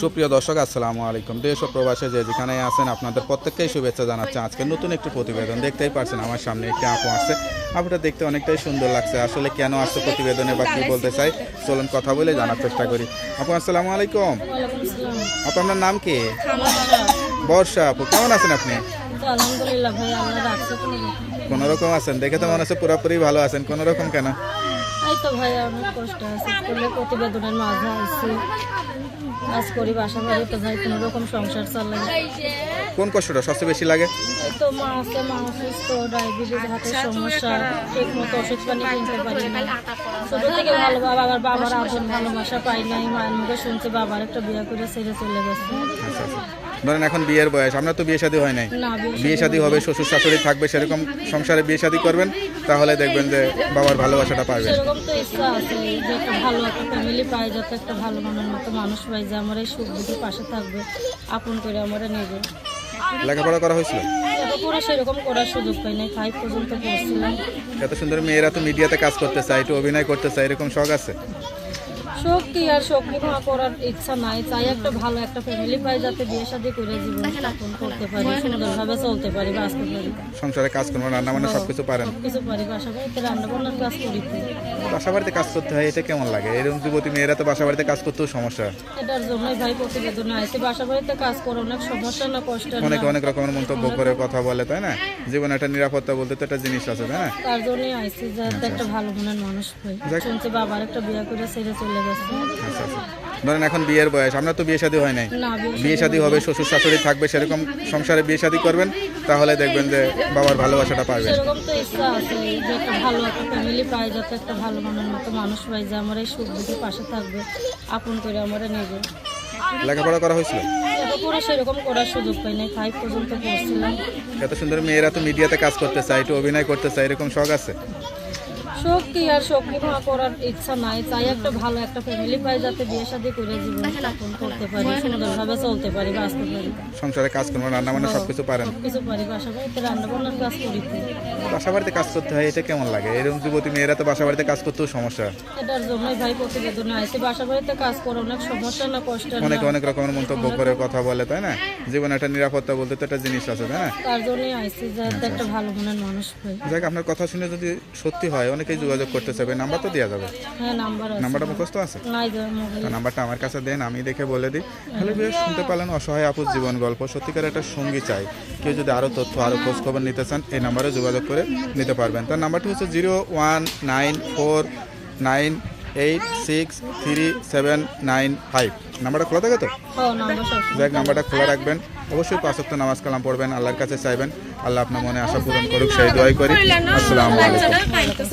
সুপ্রিয় দর্শক আসসালামু আলাইকুম। দেশ ও প্রবাসে যে যেখানে আছেন আপনাদের প্রত্যেককেই শুভেচ্ছা জানাচ্ছি। আজকে নতুন একটি প্রতিবেদন দেখতেই পারছেন আমার সামনে একটি আপু আসছে আপুটা দেখতে অনেকটাই সুন্দর লাগছে। আসলে কেন আসছে প্রতিবেদনে বা কি বলতে চাই চলুন কথা বলে জানার চেষ্টা করি। আপু আসসালামু আলাইকুম। আপু আপনার নাম কি? বর্ষা। আপু কেমন আছেন আপনি? তো আলহামদুলিল্লাহ ভাই আল্লাহ রাখছে কোনো রকম। আছেন? দেখে তো মনে হচ্ছে পুরোপুরি ভালো আছেন। কোন রকম কেন? এই তো ভাই অনেক কষ্ট আছে। করলে প্রতিবেদনের মাঝে আছি কাজ করি বাসা বাড়ি তো ভাই কোনো রকম সংসার চালাই কোন কষ্টটা সবচেয়ে বেশি লাগে? এই তো মা আছে মা অসুস্থ ডায়াবেটিস হাতের সমস্যা ঠিক মতো ওষুধ পানি কিনতে পারি না। ছোট থেকে ভালো বাবা আবার বাবার আদর ভালোবাসা পাই নাই। মায়ের মুখে শুনছি বাবার একটা বিয়ে করে ছেড়ে চলে গেছে। আচ্ছা আচ্ছা। ধরেন এখন বিয়ের বয়স আপনার তো বিয়ে শাদী হয় নাই। বিয়ে শাদী হবে শ্বশুর শাশুড়ি থাকবে সেরকম সংসারে বিয়ে শাদী করবেন তাহলে দেখবেন যে বাবার ভালোবাসাটা পাবেন। সেরকম তো ইচ্ছা আছে যে একটা ভালো একটা ফ্যামিলি পাই যাতে একটা ভালো মনের মতো মানুষ পাই যে আমার এই সুখ দুঃখের পাশে থাকবে আপন করে আমরা নেবে লেখাপড়া করা হয়েছিল? এটা সেরকম করার সুযোগ পাই নাই ফাইভ পর্যন্ত পড়ছিলাম। এত সুন্দর মেয়েরা তো মিডিয়াতে কাজ করতে চায় একটু অভিনয় করতে চায় এরকম শখ আছে? শোক কি আর শোক করার ইচ্ছা নাই। চাই একটা ভালো একটা ফ্যামিলি পাই যাতে বিয়ে শাদী করে জীবন যাপন করতে পারি সুন্দরভাবে চলতে পারি বাঁচতে পারি। সংসারে কাজ করব রান্না বান্না সব কিছু পারেন পারি বাসা বাড়িতে রান্না বান্নার কাজ করি। তো। বাসা বাড়িতে কাজ করতে হয় এটা কেমন লাগে? এরকম যুবতী মেয়েরা তো বাসা বাড়িতে কাজ করতেও সমস্যা। এটার জন্যই ভাই প্রতিবেদনে বাসা বাড়িতে কাজ করে অনেক সমস্যা না কষ্ট না। অনেকে অনেক রকমের মন্তব্য করে কথা বলে তাই না? জীবনে একটা নিরাপত্তা বলতে তো একটা জিনিস আছে তাই না? তার জন্যই আইসি যাতে একটা ভালো মনের মানুষ পাই। শুনছি বাবার একটা বিয়ে করে ছেড়ে চলে আচ্ছা আচ্ছা ধরেন এখন বিয়ের বয়স আপনার তো বিয়ে শাদী হয় নাই। বিয়ে শাদী হবে শ্বশুর শাশুড়ি থাকবে সেরকম সংসারে বিয়ে শাদী করবেন তাহলে দেখবেন যে বাবার ভালোবাসাটা পাবেন। সেরকম তো ইচ্ছা আছে যে একটা ভালো একটা ফ্যামিলি পাই যাতে একটা ভালো মনের মতো মানুষ পাই যে আমার এই সুখ দুঃখের পাশে থাকবে আপন করে আমরা নেবে লেখাপড়া করা হয়েছিল? এটা সেরকম করার সুযোগ পাই নাই ফাইভ পর্যন্ত পড়ছিলাম। এত সুন্দর মেয়েরা তো মিডিয়াতে কাজ করতে চায় একটু অভিনয় করতে চায় এরকম শখ আছে? শোক কি আর শোক করার ইচ্ছা নাই। চাই একটা ভালো একটা ফ্যামিলি পাই যাতে বিয়ে শাদী করে জীবন যাপন করতে পারি সুন্দরভাবে চলতে পারি বাঁচতে পারি। সংসারে কাজ করব রান্না বান্না সব কিছু পারেন? কিছু পারি বাসা বাড়িতে রান্না বান্নার কাজ করি। তো। বাসা বাড়িতে কাজ করতে হয় এটা কেমন লাগে? এরকম যুবতী মেয়েরা তো বাসা বাড়িতে কাজ করতেও সমস্যা। এটার জন্যই ভাই প্রতিবেদনে আইসি বাসা বাড়িতে কাজ করে অনেক সমস্যা না কষ্ট না। অনেকে অনেক রকমের মন্তব্য করে কথা বলে তাই না? জীবনে একটা নিরাপত্তা বলতে তো একটা জিনিস আছে তাই না? তার জন্যই যাতে একটা ভালো মনের মানুষ পাই যাক আপনার কথা শুনে যদি সত্যি হয় অনেকেই যোগাযোগ করতে চাইবে নাম্বার তো দেওয়া যাবে। হ্যাঁ নাম্বারটা মুখস্থ আছে? তো নাম্বারটা আমার কাছে দেন আমি দেখে বলে দিই। তাহলে শুনতে পারলেন অসহায় আপুর জীবন গল্প। সত্যিকার একটা সঙ্গী চাই। কেউ যদি আরও তথ্য আরও খোঁজ খবর নিতে চান এই নাম্বারে যোগাযোগ করে নিতে পারবেন। তার নাম্বারটি হচ্ছে zero one nine four nine eight six three seven nine five. নাম্বারটা খোলা থাকে তো? যাক নাম্বারটা খোলা রাখবেন। অবশ্যই পাঁচক্ত নামাজ কালাম পড়বেন, আল্লাহর কাছে চাইবেন। আল্লাহ আপনার মনে আশা পূরণ করুক, সেই দোয়াই করি। আসসালামু আলাইকুম।